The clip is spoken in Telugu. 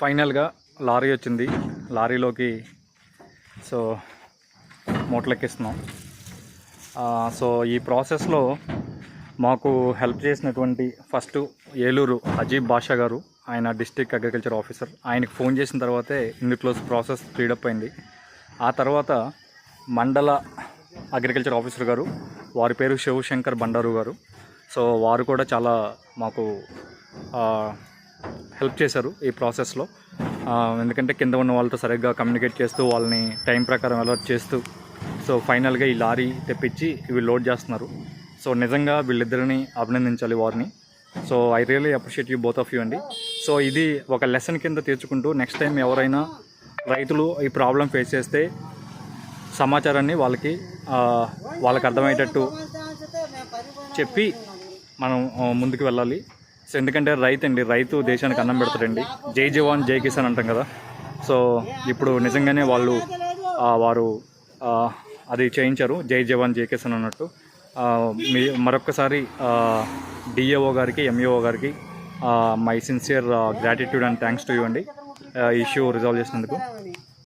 ఫైనల్గా లారీ వచ్చింది. లారీలోకి సో మూటలెక్కిస్తున్నాం. సో ఈ ప్రాసెస్లో మాకు హెల్ప్ చేసినటువంటి ఫస్ట్ ఏలూరు అజీబ్ బాషా గారు ఆయన డిస్ట్రిక్ట్ అగ్రికల్చర్ ఆఫీసర్. ఆయనకు ఫోన్ చేసిన తర్వాతే ఇందులో ప్రాసెస్ స్పీడప్ అయింది. ఆ తర్వాత మండల అగ్రికల్చర్ ఆఫీసర్ గారు వారి పేరు శివశంకర్ బండారు గారు. సో వారు కూడా చాలా మాకు హెల్ప్ చేశారు ఈ ప్రాసెస్లో. ఎందుకంటే కింద ఉన్న వాళ్ళతో సరిగ్గా కమ్యూనికేట్ చేస్తూ వాళ్ళని టైం ప్రకారం అలర్ట్ చేస్తూ సో ఫైనల్గా ఈ లారీ తెప్పించి ఇవి లోడ్ చేస్తున్నారు. సో నిజంగా వీళ్ళిద్దరిని అభినందించాలి వారిని. So I really appreciate you both of you అండి. సో ఇది ఒక లెసన్ కింద తీర్చుకుంటూ నెక్స్ట్ టైం ఎవరైనా రైతులు ఈ ప్రాబ్లం ఫేస్ చేస్తే సమాచారాన్ని వాళ్ళకి వాళ్ళకి అర్థమయ్యేటట్టు చెప్పి మనం ముందుకు వెళ్ళాలి. సో ఎందుకంటే రైతు అండి రైతు దేశానికి అన్నం పెడతాడండి. జై జవాన్ జై కిసాన్ అంటాం కదా. సో ఇప్పుడు నిజంగానే వాళ్ళు వారు అది చేయించారు. జై జవాన్ జై కిసాన్ అన్నట్టు. మీ మరొకసారి డిఏఓ గారికి ఎంఈఓ గారికి my sincere gratitude and thanks to you అండి. ఇష్యూ రిజాల్వ్ చేసినందుకు.